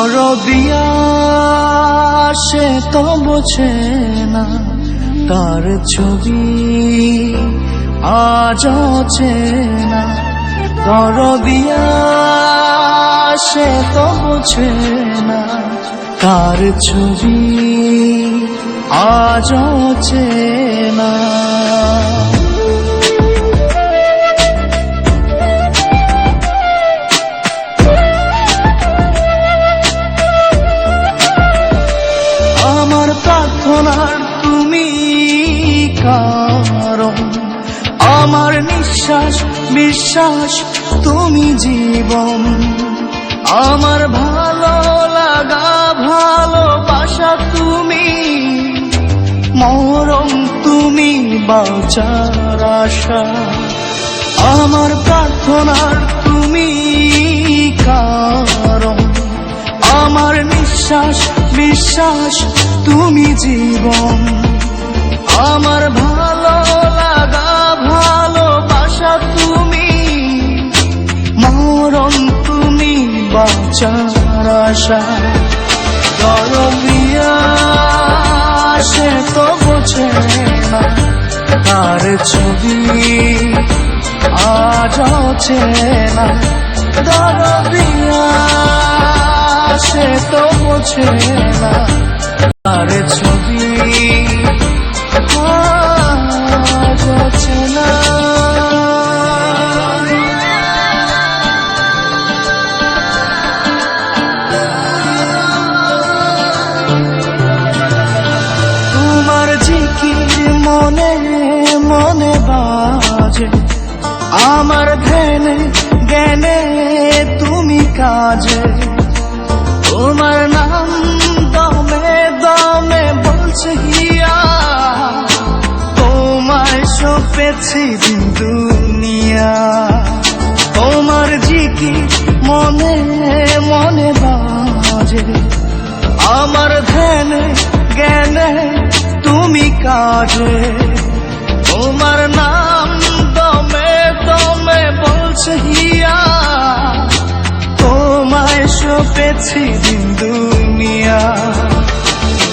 দরদিয়া সে তো বোঝে না তার ছবি। আজ চেনা দরদিয়া সে তো বোঝে না তার ছবি। আজ চেনা কারণ আমার নিঃশ্বাস, বিশ্বাস, তুমি জীবন। আমার ভালো লাগা, ভালোবাসা তুমি। মরম তুমি বাঁচার আশা। আমার প্রার্থনার তুমি কারণ। আমার নিঃশ্বাস, বিশ্বাস, তুমি জীবন। আমার আশা দরদিয়া সে তো বোঝে না তার ছবি আজ চেনা। দরদিয়া সে তো বোঝে না তার ছবি আমার ধ্যানে, জ্ঞানে তুমি কাজে। তোমার নাম দমে দমে বলছে হিয়া। তোমায় সপেছি দিন দুনিয়া। তোমার জিকির মনে মনে বাজে। আমার ধ্যানে, জ্ঞানে তুমি কাজে। তোমার নাম বলছে হিয়া তোমায় সপেছি দিন দুনিয়া।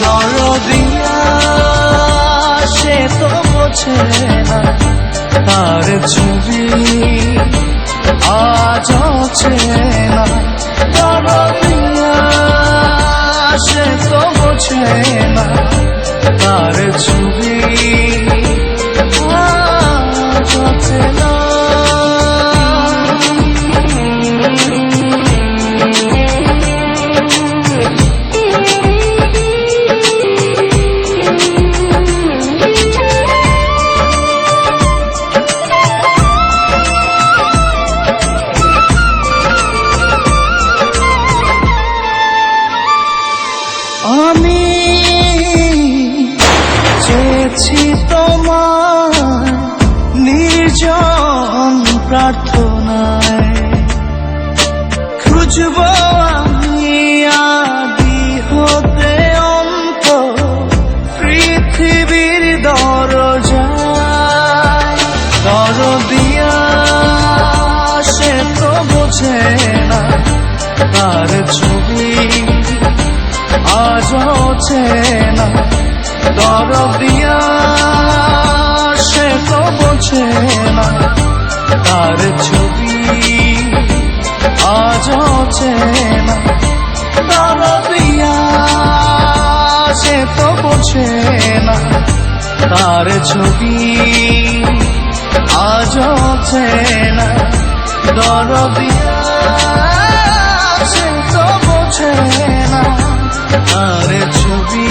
দরদিয়া সে তো বোঝে না, তার ছবি আজ চেনা দরদিয়া সে তো বোঝে না, তার ছবি আমি চেয়েছি তোমার নির্জন প্রার্থনায়। খুঁজব আমি আদি হতে পৃথিবীর দরজায়। দরদিয়া সে তো বোঝে না তার আজ চেনা দরদিয়া সে তো বোঝে না। তার ছবি আজ চেনা। দরদিয়া সে তো বোঝে না। তার ছবি আজ চেনা। দরদিয়া সে তো আর ছবি